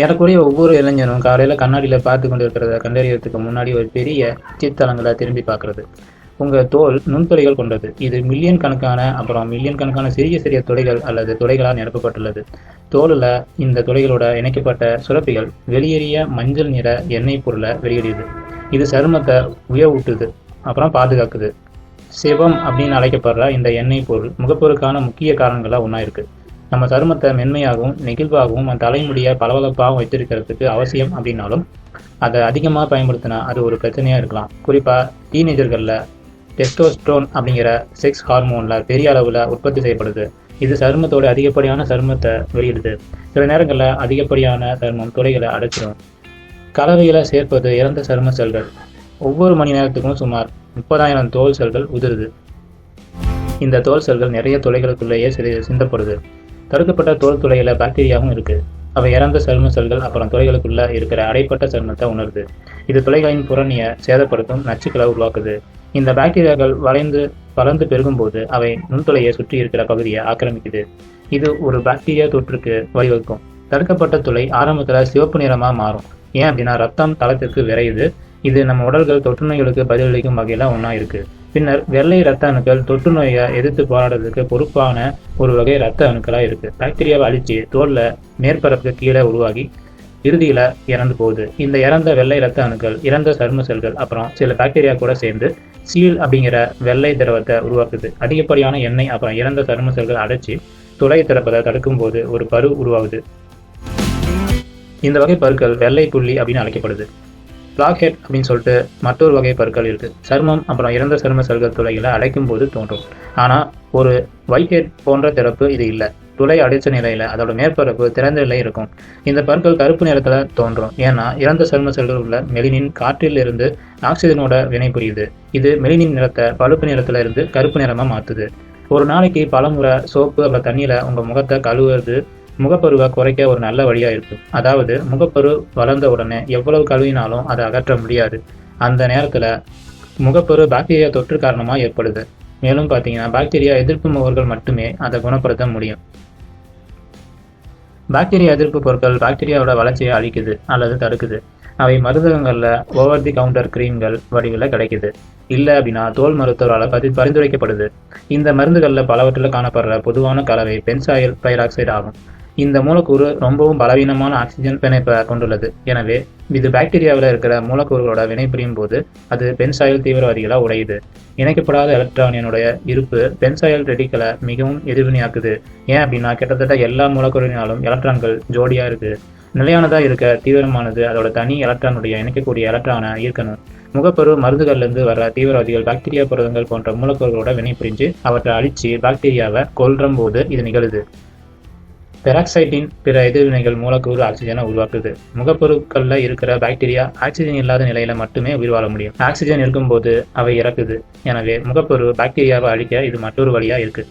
ஏறக்குறைய ஒவ்வொரு இளைஞரும் காலையில் கண்ணாடியில் பார்த்து கொண்டு இருக்கிறத கண்டறியறதுக்கு முன்னாடி ஒரு பெரிய சித்தலங்களை திரும்பி பார்க்குறது. உங்கள் தோல் நுண்துளைகள் கொண்டது. இது மில்லியன் கணக்கான அப்புறம் மில்லியன் கணக்கான சிறிய சிறிய துளைகள் அல்லது துளைகளால் நிரப்பப்பட்டுள்ளது. தோலில் இந்த துளைகளோட இணைக்கப்பட்ட சுரப்பிகள் வெளியேறிய மஞ்சள் நிற எண்ணெய் பொருளை வெளியிடுது. இது சருமத்தை உயவூட்டுது அப்புறம் பாதுகாக்குது. சிவம் அப்படின்னு அழைக்கப்படுற இந்த எண்ணெய் பொருள் முகப்பொருக்கான முக்கிய காரணங்களாக ஒன்றா இருக்குது நம்ம சருமத்தை மென்மையாகவும் நெகிழ்வாகவும் அந்த தலைமுடியை பளபளப்பாகவும் வைத்திருக்கிறதுக்கு அவசியம் அப்படின்னாலும் அதை அதிகமாக பயன்படுத்தினா அது ஒரு பிரச்சனையாக இருக்கலாம். குறிப்பாக டீனேஜர்களில் டெஸ்டோஸ்ட்ரோன் அப்படிங்கிற செக்ஸ் ஹார்மோனில் பெரிய அளவில் உற்பத்தி செய்யப்படுது. இது சருமத்தோட அதிகப்படியான சருமத்தை வெளியிடுது. சில நேரங்களில் அதிகப்படியான சருமம் துளைகளை அடைச்சிடும் கலவையில் சேர்ப்பது இறந்த சரும செல்கள். ஒவ்வொரு மணி நேரத்துக்கும் சுமார் முப்பதாயிரம் தோல் செல்கள் உதிருது. இந்த தோல் செல்கள் நிறைய துளைகளுக்குள்ளேயே சிந்தப்படுது. தடுக்கப்பட்ட தோல் துளையில பாக்டீரியாவும் இருக்கு. அவை இறந்த சரும செல்கள் அப்புறம் துளைகளுக்குள்ள இருக்கிற அடைப்பட்ட சருமத்தை உணருது. இது துளைகளின் புறணியை சேதப்படுத்தும் நச்சுக்களை உருவாக்குது. இந்த பாக்டீரியாக்கள் வளைந்து வளர்ந்து பெருகும்போது அவை நுண்துளையை சுற்றி இருக்கிற பகுதியை ஆக்கிரமிக்குது. இது ஒரு பாக்டீரியா தொற்றுக்கு வழிவகுக்கும். தடுக்கப்பட்ட துளை ஆரம்பத்தில் சிவப்பு நிறமாக மாறும். ஏன் அப்படின்னா ரத்தம் தளத்திற்கு விரையுது. இது நம்ம உடல்கள் தொற்று நோய்களுக்கு பதிலளிக்கும் வகையில் ஒன்றா இருக்குது பின்னர் வெள்ளை ரத்த அணுக்கள் தொற்று நோயை எதிர்த்து போராடுறதுக்கு பொறுப்பான ஒரு வகை ரத்த அணுக்களா இருக்கு. பாக்டீரியாவை அழிச்சு தோல்ல மேற்பரப்புக்கு கீழே உருவாகி இறுதியில இறந்து போகுது. இந்த இறந்த வெள்ளை ரத்த அணுக்கள் இறந்த சரும செல்கள் அப்புறம் சில பாக்டீரியா கூட சேர்ந்து சீல் அப்படிங்கிற வெள்ளை திரவத்தை உருவாக்குது. அதிகப்படியான எண்ணெய் அப்புறம் இறந்த சரும செல்கள் அடைச்சி துளை திறப்பதை தடுக்கும் போது ஒரு பரு உருவாகுது. இந்த வகை பருக்கள் வெள்ளை புள்ளி அப்படின்னு அழைக்கப்படுது. பிளாக் ஹெட் அப்படின்னு சொல்லிட்டு மற்றொரு வகை பற்கள் இருக்குது சருமம் அப்புறம் இறந்த சரும செல்கள் துளைகளை அடைக்கும் போது தோன்றும். ஆனா ஒரு ஒயிட் ஹெட் போன்ற திறப்பு இது இல்லை. துளை அடைச்ச நிலையில அதோட மேற்பரப்பு திறந்த நிலை இருக்கும். இந்த பற்கள் கருப்பு நிறத்துல தோன்றும். ஏன்னா இறந்த சரும செல்கள் உள்ள மெலினின் காற்றில் இருந்து ஆக்சிஜனோட வினைபுரியுது இது மெலினின் நிறத்தை பழுப்பு நிறத்துல இருந்து கருப்பு நிறமா மாத்துது. ஒரு நாளைக்கு பலமுறை சோப்பு அப்புறம் தண்ணியில உங்க முகத்தை கழுவுறது முகப்பருவை குறைக்க ஒரு நல்ல வழியா இருக்கும். அதாவது முகப்பரு வளர்ந்த உடனே எவ்வளவு கழுவினாலும் அதை அகற்ற முடியாது. அந்த நேரத்துல முகப்பரு பாக்டீரியா தொற்று காரணமா ஏற்படுது. மேலும் பார்த்தீங்கன்னா பாக்டீரியா எதிர்ப்பு முகர்கள் மட்டுமே அதை குணப்படுத்த முடியும். பாக்டீரியா எதிர்ப்பு பொருட்கள் பாக்டீரியாவோட வளர்ச்சியை அழிக்குது அல்லது தடுக்குது. அவை மருந்தகங்களில் ஓவர் தி கவுண்டர் கிரீம்கள் வடிவில் கிடைக்குது. இல்லை அப்படின்னா தோல் மருத்துவரால் பதி பரிந்துரைக்கப்படுது. இந்த மருந்துகளில் பலவற்றில் காணப்படுற பொதுவான கலவை பென்சாயில் பைராக்சைடு ஆகும். இந்த மூலக்கூறு ரொம்பவும் பலவீனமான ஆக்சிஜன் பிணைப்பை கொண்டுள்ளது. எனவே இது பாக்டீரியாவில் இருக்கிற மூலக்கூறுகளோட வினைபுரியும் போது அது பென்சாயில் தீவிரவாதிகளாக உடையுது. இணைக்கப்படாத எலக்ட்ரானியனுடைய இருப்பு பென்சாயில் ரெடிக்கலை மிகவும் எதிர்வினையாக்குது. ஏன் அப்படின்னா கிட்டத்தட்ட எல்லா மூலக்கூறினாலும் எலக்ட்ரான்கள் ஜோடியாக இருக்கு. நிலையானதாக இருக்க தீவிரமானது அதோட தனி எலக்ட்ரானுடைய இணைக்கக்கூடிய எலக்ட்ரானை ஈர்க்கணும் முகப்பரு மருந்துகள்லேருந்து வர தீவிரவாதிகள் பாக்டீரியா புரதங்கள் போன்ற மூலக்கூறுகளோட வினைபுரிஞ்சு அவற்றை அழித்து பாக்டீரியாவை கொல்றும் போது இது நிகழுது. பெராக்சைட்டின் பிற எதிர்வினைகள் மூலக்கூறு ஆக்சிஜனை உருவாக்குது. முகப்பொருட்கள்ல இருக்கிற பாக்டீரியா ஆக்சிஜன் இல்லாத நிலையில மட்டுமே உயிர் வாழ முடியும். ஆக்சிஜன் இருக்கும்போது அவை இறக்குது. எனவே முகப்பொரு பாக்டீரியாவை அழிக்க இது மற்றொரு வழியா இருக்கு.